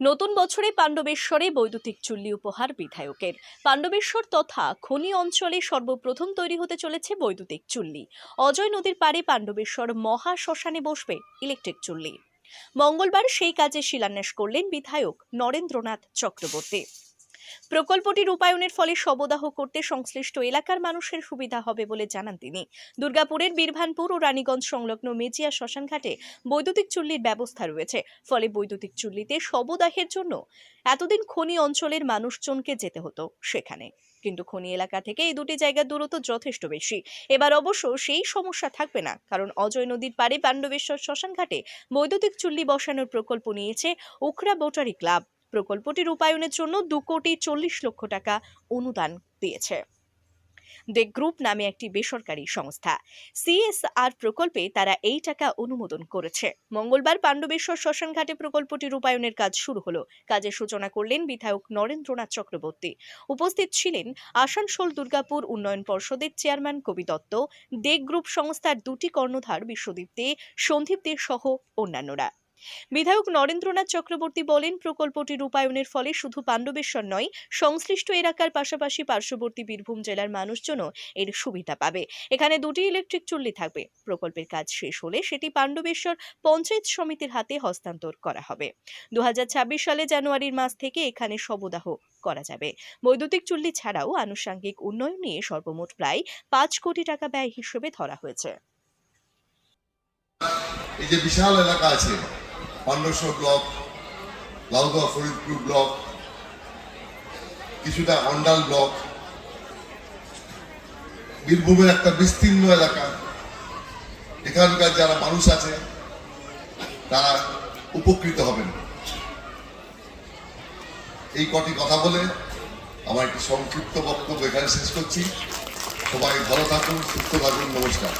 নতুন বছরে পাণ্ডবেশ্বরে বৈদ্যুতিক চুল্লি উপহার বিধায়কের। পাণ্ডবেশ্বর তথা খনি অঞ্চলে সর্বপ্রথম তৈরি হতে চলেছে বৈদ্যুতিক চুল্লি। অজয় নদীর পাড়ে পাণ্ডবেশ্বর মহা শ্মশানে বসবে ইলেকট্রিক চুল্লি। মঙ্গলবার সেই কাজে শিলান্যাস করলেন বিধায়ক নরেন্দ্রনাথ চক্রবর্তী। প্রকল্পটি রূপায়ণের ফলে শবদাহ করতে সংশ্লিষ্ট এলাকার মানুষের সুবিধা হবে বলে জানান তিনি। দুর্গাপুরের বীরভানপুর ও রানীগঞ্জ সংলগ্ন মেজিয়া শ্মশানঘাটে বৈদ্যুতিক চুল্লির ব্যবস্থা রয়েছে। ফলে বৈদ্যুতিক চুল্লিতে শবদাহের জন্য এতদিন খনি অঞ্চলের মানুষজনকে যেতে হতো সেখানে। কিন্তু খনি এলাকা থেকে এই দুটি জায়গার দূরত্ব যথেষ্ট বেশি। এবার অবশ্য সেই সমস্যা থাকবে না, কারণ অজয় নদীর পাড়ে পাণ্ডবেশ্বর শ্মশানঘাটে বৈদ্যুতিক চুল্লি বসানোর প্রকল্প নিয়েছে উখরা বোটারি ক্লাব। প্রকল্পটি রূপায়ণের জন্য দু কোটি চল্লিশ লক্ষ টাকা অনুদান দিয়েছে। দে গ্রুপ নামে একটি বেসরকারি সংস্থা। সিএসআর প্রকল্পে তারা এই টাকা অনুমোদন করেছে। মঙ্গলবার পাণ্ডবেশ্বর শ্মশানঘাটে প্রকল্পটি রূপায়ণের কাজ শুরু হলো। কাজের সূচনা করলেন বিধায়ক নরেন্দ্রনাথ চক্রবর্তী। উপস্থিত ছিলেন আসানসোল দুর্গাপুর উন্নয়ন পর্ষদের চেয়ারম্যান কবি দত্ত। দে গ্রুপ সংস্থার দুটি কর্ণধার বিশ্বদীপ দে, সন্দীপ দে সহ অন্যান্যরা। বিধায়ক নরেন্দ্রনাথ চক্রবর্তী বলেন প্রকল্পটি রূপায়ণের ফলে শুধু পাণ্ডবেশ্বর নয়, সংশ্লিষ্ট এলাকার পাশাপাশি পার্শ্ববর্তী বীরভূম জেলার মানুষজনও এর সুবিধা পাবে। এখানে দুটি ইলেকট্রিক চুল্লি থাকবে। প্রকল্পের কাজ শেষ হলে সেটি পাণ্ডবেশ্বর পঞ্চায়েত সমিতির হাতে হস্তান্তর করা হবে। দু হাজার ছাব্বিশ সালে জানুয়ারির মাস থেকে এখানে শবদাহ করা যাবে। বৈদ্যুতিক চুল্লি ছাড়াও আনুষঙ্গিক উন্নয়ন নিয়ে সর্বমোট প্রায় পাঁচ কোটি টাকা ব্যয় হিসেবে ধরা হয়েছে। এই যে বিশাল এলাকা আছে পাণ্ডসর ব্লক লাউদা ফরিদপুর ব্লক, কিছুটা অন্ডাল ব্লক, বীরভূমের একটা বিস্তীর্ণ এলাকা। এখানকার যারা মানুষ আছে, তারা উপকৃত হবেন। এই কটি কথা বলে আমার একটি সংক্ষিপ্ত বক্তব্য এখানে শেষ করছি। সবাই ভালো থাকুন, সুস্থ থাকুন, নমস্কার।